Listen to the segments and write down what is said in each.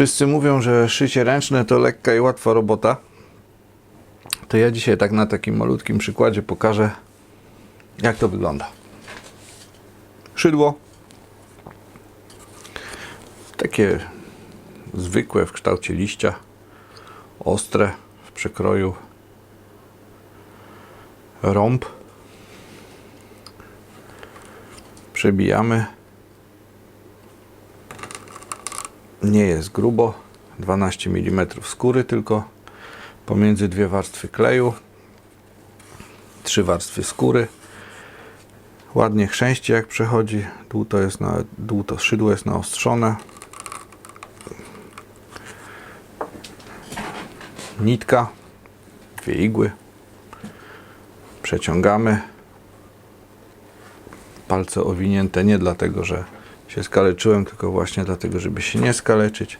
Wszyscy mówią, że szycie ręczne to lekka i łatwa robota. To ja dzisiaj tak na takim malutkim przykładzie pokażę, jak to wygląda. Szydło. Takie zwykłe w kształcie liścia. Ostre w przekroju. Rąb. Przebijamy. Nie jest grubo. 12 mm skóry tylko. Pomiędzy dwie warstwy kleju. Trzy warstwy skóry. Ładnie chrzęści jak przechodzi. Dół to, jest na, dół to szydło jest naostrzone. Nitka. Dwie igły. Przeciągamy. Palce owinięte nie dlatego, że się skaleczyłem, tylko właśnie dlatego, żeby się nie skaleczyć.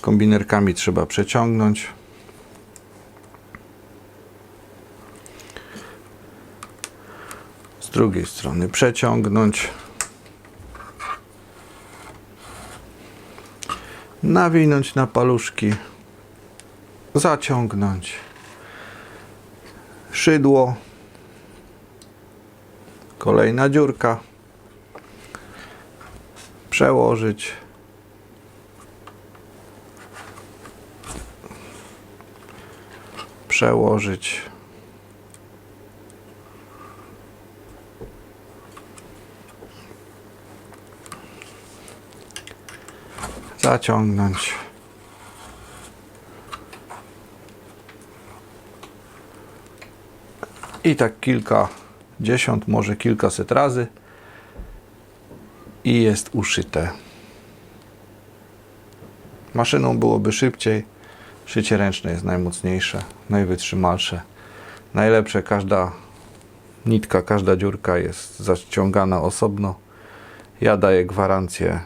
Kombinerkami trzeba przeciągnąć. Z drugiej strony przeciągnąć. Nawinąć na paluszki. Zaciągnąć. Szydło. Kolejna dziurka. Przełożyć. Przełożyć. Zaciągnąć. I tak kilkadziesiąt, może kilkaset razy i jest uszyte. Maszyną byłoby szybciej. Szycie ręczne jest najmocniejsze, najwytrzymalsze. Najlepsze, każda nitka, każda dziurka jest zaciągana osobno. Ja daję gwarancję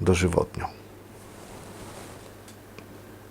dożywotnią.